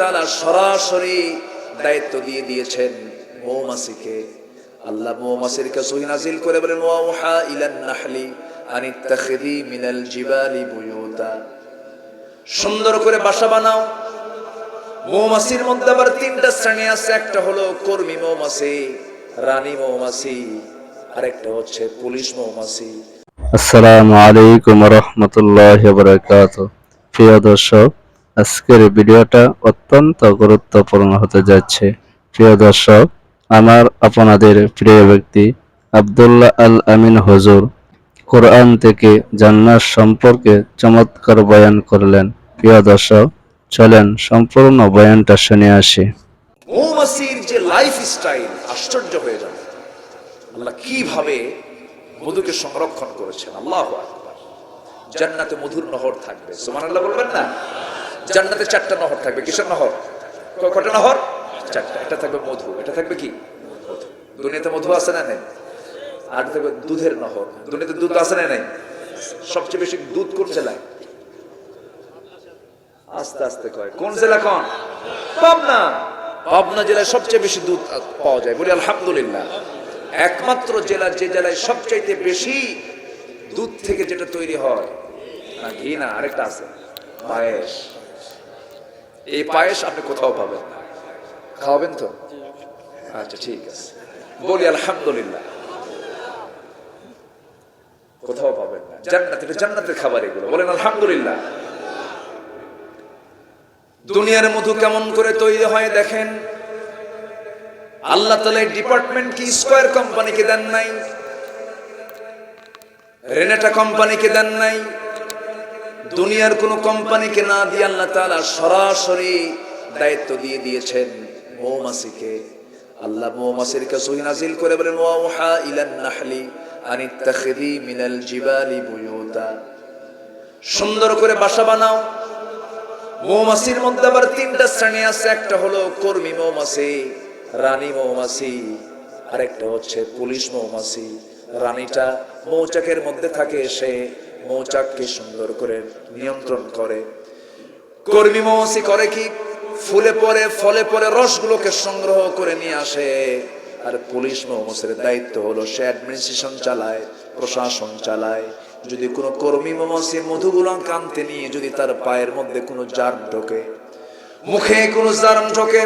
তাআলা সরাসরি দায়িত্ব দিয়ে দিয়েছেন মৌমাছিকে। আল্লাহ মৌমাছির কাছে নাজিল করে বলেন ওয়াহা ইলান নাহলি আনিত্তাখিদি মিনাল জিবালি বুয়ুতা। সুন্দর করে বাসা বানাও। মৌমাছির মধ্যে আবার তিনটা শ্রেণি আছে, একটা হলো কর্মী মৌমাছি, রানী মৌমাছি, আরেকটা হচ্ছে পুলিশ মৌমাছি। আসসালামু আলাইকুম রহমতুল্লাহ বরকাত প্রিয় দর্শক আজকের ভিডিওটা অত্যন্ত গুরুত্বপূর্ণ হতে যাচ্ছে। প্রিয় দর্শক, আমার আপনাদের প্রিয় ব্যক্তি আব্দুল্লাহ আল আমিন হুজুর কোরআন থেকে জান্নাত সম্পর্কে চমৎকার বয়ান করলেন। প্রিয় দর্শক, চলেন সম্পূর্ণ বয়ানটা শুনে আসি। যে লাইফ স্টাইল আশ্চর্য হয়ে যাবে। আল্লাহ কীভাবে মধুকে সংরক্ষণ করেছেন? আল্লাহ জান্নাতে মধুর নহর থাকবে। সুমান আল্লাহ বলবেন না? জান্নাতে চারটা নহর থাকবে। কিসের নহর? কটা নহর? চারটা। এটা থাকবে মধু। এটা থাকবে কি। দুনিয়াতে মধু আছে না নেই? আর থাকবে দুধের নহর। দুনিয়াতে দুধ আছে না নেই? সবচেয়ে বেশি দুধ কোন জেলায়? আস্তে আস্তে কয়। কোন জেলা কোন? পাবনা। পাবনা জেলায় সবচেয়ে বেশি দুধ পাওয়া যায়। বলি আলহামদুলিল্লাহ। একমাত্র জেলা যে জেলায় সবচাইতে বেশি দুধ থেকে যেটা তৈরি হয়। না, ঘি না, আরেকটা আছে। পায়েস। এই পায়েস আপনি কোথাও পাবেন না। খাওয়াবেন তো? আচ্ছা ঠিক আছে। বলি আলহামদুলিল্লাহ। কোথাও পাবেন না। জান্নাত, এটা জান্নাতের খাবার এগুলো। বলেন আলহামদুলিল্লাহ। দুনিয়ার মধু কেমন করে তৈরি হয় দেখেন? আল্লাহ তালা ডিপার্টমেন্ট কি স্কোয়ার কোম্পানিকে দেন নাই? রেনেটা কোম্পানিকে দেন নাই? দুনিয়ার কোন কোম্পানিকে না দিয়ে আল্লাহ তাআলা সরাসরি দায়িত্ব দিয়ে দিয়েছেন মৌমাছিকে। আল্লাহ মৌমাছির কাছে নাজিল করে বলেন ওয়াহা ইলান নাহলি আনিত্তাখিদি মিনাল জিবালি বুয়ুতা। সুন্দর করে বাসা বানাও। মৌমাছির মধ্যে আবার তিনটা শ্রেণি আছে, একটা হলো কর্মী মৌমাছি, রানী মৌমাছি, আরেকটা হচ্ছে পুলিশ মৌমাছি। রানীটা মৌচাকের মধ্যে থাকে, সে মৌচাককে সুন্দর করে নিয়ন্ত্রণ করে। কর্মী মৌমাছি করে কি? ফুলে পরে ফলে পরে রসগুলোকে সংগ্রহ করে নিয়ে আসে। আর পুলিশ মৌমাছির দায়িত্ব হলো সে অ্যাডমিনিস্ট্রেশন চালায়, প্রশাসন চালায়। যদি কোনো কর্মী মৌমাছি মধুগুলো কানতে নিয়ে যদি তার পায়ের মধ্যে কোনো জার্ম ঢোকে, মুখে কোনো জার্ম ঢোকে,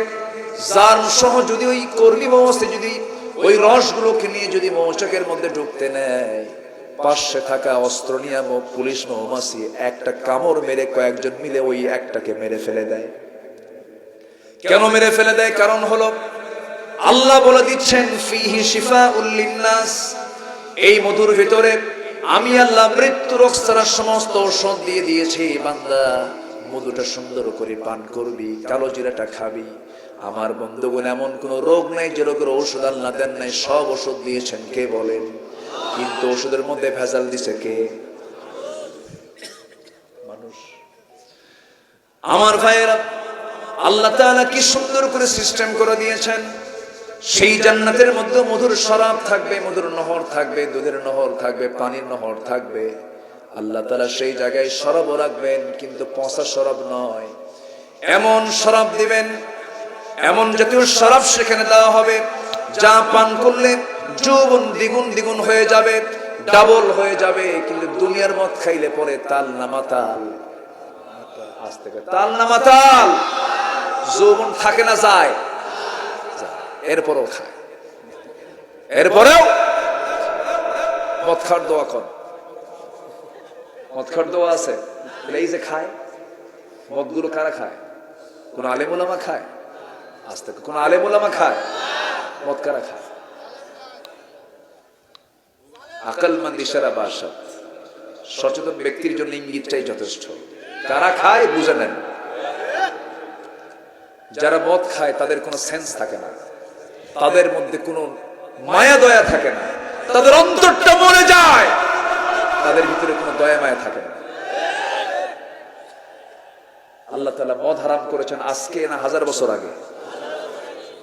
জার্ম সহ যদি ওই কর্মী মৌমাছি যদি ওই রসগুলোকে নিয়ে যদি মৌচাকের মধ্যে ঢুকতে নেয় পাশে থাকা অস্ত্র নিয়ে পুলিশ মৌমাছি একটা কামড় মেরে কয়েকজন মিলে ওই একটাকে মেরে ফেলে দেয়। কেন মেরে ফেলে দেয়? কারণ হলো আল্লাহ বলে দিচ্ছেন, ফিহি শিফা উল্লিন্নাস এই মধুর ভিতরে আমি আল্লাহ মৃত্যু রোগ ছাড়া সমস্ত ঔষধ দিয়ে দিয়েছি। বান্দা, মধুটা সুন্দর করে পান করবি, কালো জিরাটা খাবি। আমার বন্ধুগণ, এমন কোন রোগ নাই যে রোগের ঔষধ আল্লাহ দেন নাই, সব ওষুধ দিয়েছেন, কে বলেন? কিন্তু ওষুধের মধ্যে ভেজাল দিছে কে? মানুষ। আমার ভাইয়েরা, আল্লাহ তাআলা কি সুন্দর করে সিস্টেম করে দিয়েছেন। সেই জান্নাতের মধ্যে মধুর শরাব থাকবে, মধুর নহর থাকবে, দুধের নহর থাকবে, পানির নহর থাকবে। আল্লাহ তাআলা সেই জায়গায় শরাবও রাখবেন, কিন্তু পচা শরাব নয়। এমন শরাব দিবেন, এমন জাতীয় শরাব সেখানে দেওয়া হবে, যা পান করলে যৌবন দ্বিগুণ দ্বিগুণ হয়ে যাবে, ডাবল হয়ে যাবে, কিন্তু দুনিয়ার মদ খাইলে পরে তাল না মাতাল। আসতে তাল না মাতাল। যৌবন থাকে না, যায়। এরপরেও খায়। এরপরেও মদ খাওয়ার দোয়া কর। মদ খাওয়ার দোয়া আছে। এই যে খায়, মদগুলো কারা খায়? কোন আলেমুলামা খায়? আজ থেকে কোন আলেমুলামা খায়। মদ কারা খায়? আকলমন্দ ইশারা বাসাত সচেতন ব্যক্তির জন্য ইঙ্গিতটাই যথেষ্ট। কারা খায় বুঝে নেন। যারা মদ খায়, তাদের কোনো সেন্স থাকে না। তাদের মধ্যে কোনো মায়া দয়া থাকে না। তাদের অন্তরটা মরে যায়। তাদের ভিতরে কোনো দয়া মায়া থাকে না। আল্লাহ তালা মদ হারাম করেছেন আজকে না হাজার বছর আগে?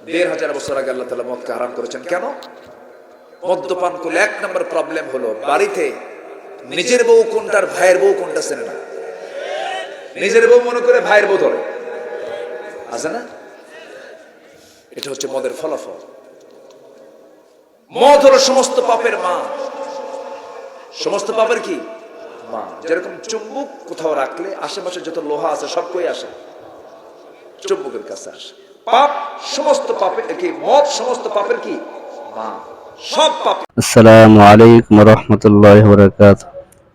দেড় হাজার বছর আগে আল্লাহ তালা মদকে হারাম করেছেন। কেন? মদ্যপান করলে এক নম্বর প্রবলেম হলো বাড়িতে নিজের বউ কোনটার, ভাইয়ের বউ কোনটা চেনে না। নিজের বউ মনে করে ভাইয়ের বউ ধরে। আছে না? এটা হচ্ছে মদের ফলাফল। মদ হলো সমস্ত পাপের মা। সমস্ত পাপের কি? মা। যেরকম চুম্বুক কোথাও রাখলে আশেপাশে যত লোহা আছে সব কই আসে? চুম্বুকের কাছে আসে। পাপ সমস্ত পাপের কি? মদ সমস্ত পাপের কি? মা। সব পাপ। আসসালামু আলাইকুম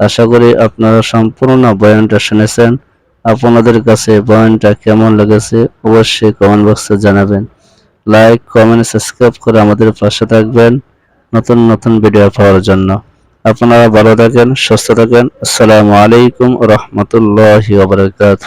আশা করি আপনারা সম্পূর্ণ বয়ানটা শুনেছেন। আপনাদের কাছে বয়ানটা কেমন লেগেছে অবশ্যই কমেন্ট বক্সে জানাবেন। লাইক কমেন্ট সাবস্ক্রাইব করে আমাদের পাশে থাকবেন নতুন নতুন ভিডিও পাওয়ার জন্য। আপনারা ভালো থাকেন, সুস্থ থাকেন। আসসালামু আলাইকুম রহমতুল্লাহ বরকাত